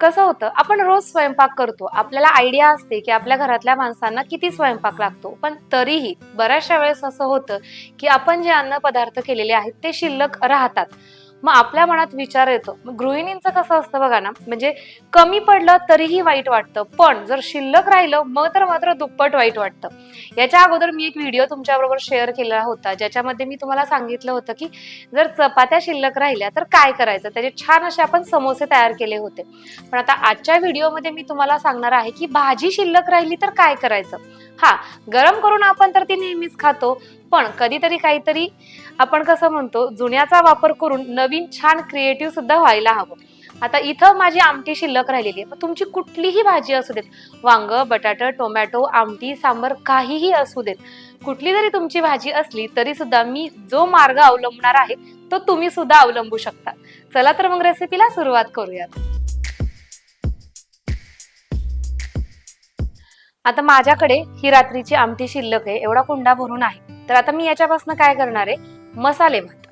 कसं होतं? आपण रोज स्वयंपाक करतो. आपल्याला आयडिया असते की आपल्या घरातल्या माणसांना किती स्वयंपाक लागतो. पण तरीही बऱ्याचशा वेळेस असं होतं की आपण जे अन्न पदार्थ केलेले आहेत ते शिल्लक राहतात. मग आपल्या मनात विचार येतो. मग गृहिणींचं कसं असतं बघा ना म्हणजे कमी पडलं तरीही वाईट वाटतं. पण जर शिल्लक राहिलं मग तर मात्र दुप्पट वाईट वाटतं. याच्या अगोदर मी एक व्हिडिओ तुमच्याबरोबर शेअर केला होता ज्याच्यामध्ये मी तुम्हाला सांगितलं होतं की जर चपात्या शिल्लक राहिल्या तर काय करायचं? त्याचे छान असे आपण समोसे तयार केले होते. पण आता आजच्या व्हिडिओमध्ये मी तुम्हाला सांगणार आहे की भाजी शिल्लक राहिली तर काय करायचं? हा गरम करून आपण तर ती नेहमीच खातो पण कधीतरी काहीतरी आपण कसं म्हणतो जुन्याचा वापर करून नवीन छान क्रिएटिव्ह सुद्धा व्हायला हवं. आता इथं माझी आमटी शिल्लक राहिलेली आहे मग तुमची कुठलीही भाजी असू देत वांग बटाटा टोमॅटो आमटी सांबर काहीही असू देत कुठली जरी तुमची भाजी असली तरी सुद्धा मी जो मार्ग अवलंबणार आहे तो तुम्ही सुद्धा अवलंबू शकता. चला तर मग रेसिपीला सुरुवात करूयात. आता माझ्याकडे ही रात्रीची आमटी शिल्लक आहे एवढा कुंडा भरून आहे. तर आता मी याच्यापासून काय करणार आहे? मसाले भात.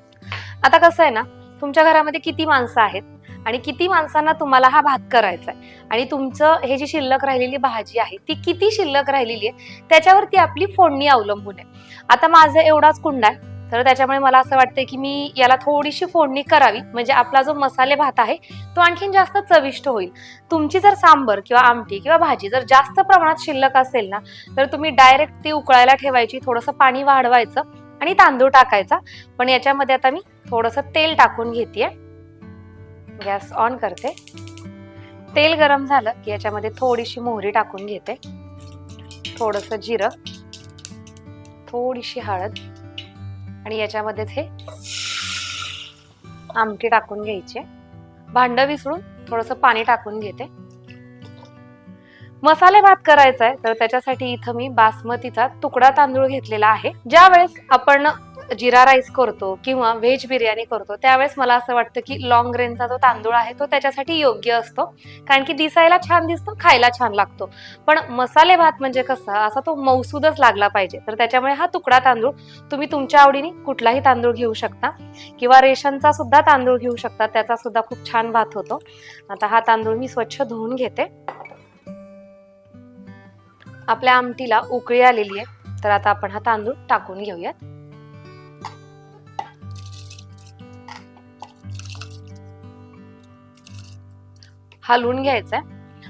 आता कसं आहे ना तुमच्या घरामध्ये किती माणसं आहेत आणि किती माणसांना तुम्हाला हा भात करायचा आहे? आणि तुमचं हे जी शिल्लक राहिलेली भाजी आहे ती किती शिल्लक राहिलेली आहे? त्याच्यावरती आपली फोडणी अवलंबून आहे. आता माझं एवढाच कुंडा आहे. तर त्याच्यामुळे मला असं वाटतं की मी याला थोडीशी फोडणी करावी. म्हणजे आपला जो मसाले भात आहे तो आणखीन जास्त चविष्ट होईल. तुमची जर सांबर किंवा आमटी किंवा भाजी जर जास्त प्रमाणात शिल्लक असेल ना तर तुम्ही डायरेक्ट ती उकळायला ठेवायची थोडंसं पाणी वाढवायचं आणि तांदूळ टाकायचा. पण याच्यामध्ये आता मी थोडंसं तेल टाकून घेते गॅस ऑन करते. तेल गरम झालं की याच्यामध्ये थोडीशी मोहरी टाकून घेते. थोडंसं जिरं. थोडीशी हळद. आणि याच्यामध्येच हे आमटी टाकून घ्यायची. भांड विसळून थोडंसं पाणी टाकून घेते. मसाले भात करायचा आहे तर त्याच्यासाठी इथं मी बासमतीचा तुकडा तांदूळ घेतलेला आहे. ज्या वेळेस आपण जिरा राईस करतो किंवा व्हेज बिर्याणी करतो त्यावेळेस मला असं वाटतं की लॉंग ग्रेनचा जो तांदूळ आहे तो त्याच्यासाठी योग्य असतो. कारण की दिसायला छान दिसतो खायला छान लागतो. पण मसाले भात म्हणजे कसा असा तो मौसूदच लागला पाहिजे. तर त्याच्यामुळे हा तुकडा तांदूळ तुम्ही तुमच्या आवडीने कुठलाही तांदूळ घेऊ शकता. किंवा रेशनचा सुद्धा तांदूळ घेऊ शकता त्याचा सुद्धा खूप छान भात होतो. आता हा तांदूळ मी स्वच्छ धुवून घेते. आपल्या आमटीला उकळी आलेली आहे. तर आता आपण हा तांदूळ टाकून घेऊयात. हलवून घ्यायचंय.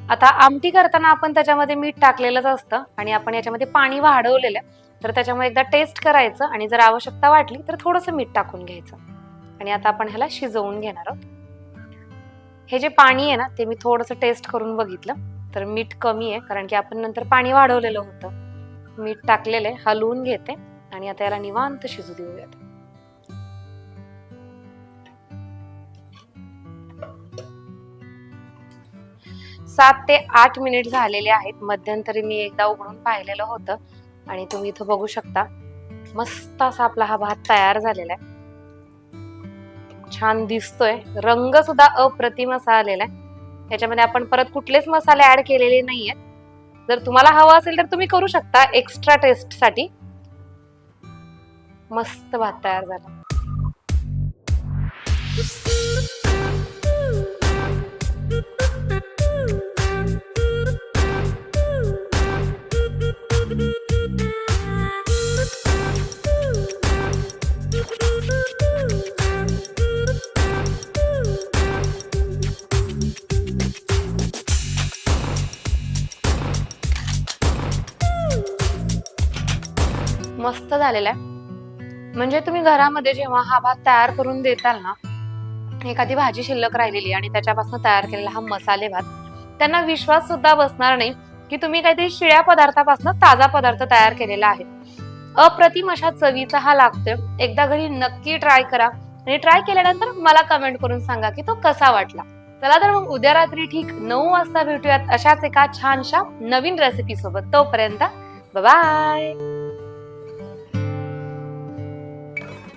आता आमटी करताना आपण त्याच्यामध्ये मीठ टाकलेलंच असतं आणि आपण याच्यामध्ये पाणी वाढवलेलं आहे. तर त्याच्यामुळे एकदा टेस्ट करायचं आणि जर आवश्यकता वाटली तर थोडंसं मीठ टाकून घ्यायचं. आणि आता आपण ह्याला शिजवून घेणार आहोत. हे जे पाणी आहे ना ते मी थोडंसं टेस्ट करून बघितलं. तर मीठ कमी आहे कारण की आपण नंतर पाणी वाढवलेलं होतं. मीठ टाकलेलं आहे हलवून घेते. आणि आता याला निवांत शिजू देऊयात. सात ते आठ मिनिट झालेले आहेत. मध्यंतरी मी एकदा उघडून पाहिलेलं होतं. आणि तुम्ही इथं बघू शकता. मस्त असा आपला हा भात तयार झालेला आहे. छान दिसतोय. रंग सुद्धा अप्रतिम असा आलेला आहे. याच्यामध्ये आपण परत कुठलेच मसाले ऍड केलेले नाहीयेत जर तुम्हाला हवं असेल तर तुम्ही करू शकता एक्स्ट्रा टेस्टसाठी. मस्त भात तयार झाला. मस्त झालेला आहे. म्हणजे तुम्ही घरामध्ये जेव्हा हा भात तयार करून देताल ना एखादी भाजी शिल्लक राहिलेली आणि त्याच्यापासून तयार केलेला हा मसाले भात त्यांना विश्वास सुद्धा बसणार नाही की तुम्ही काहीतरी शिळ्या पदार्थापासून ताजा पदार्थ तयार केलेला आहे. अप्रतिम अशा चवीचा हा लागतोय. एकदा घरी नक्की ट्राय करा आणि ट्राय केल्यानंतर मला कमेंट करून सांगा की तो कसा वाटला. चला तर मग उद्या रात्री ठीक नऊ वाजता भेटूयात अशाच एका छानशा नवीन रेसिपी सोबत. तोपर्यंत बाय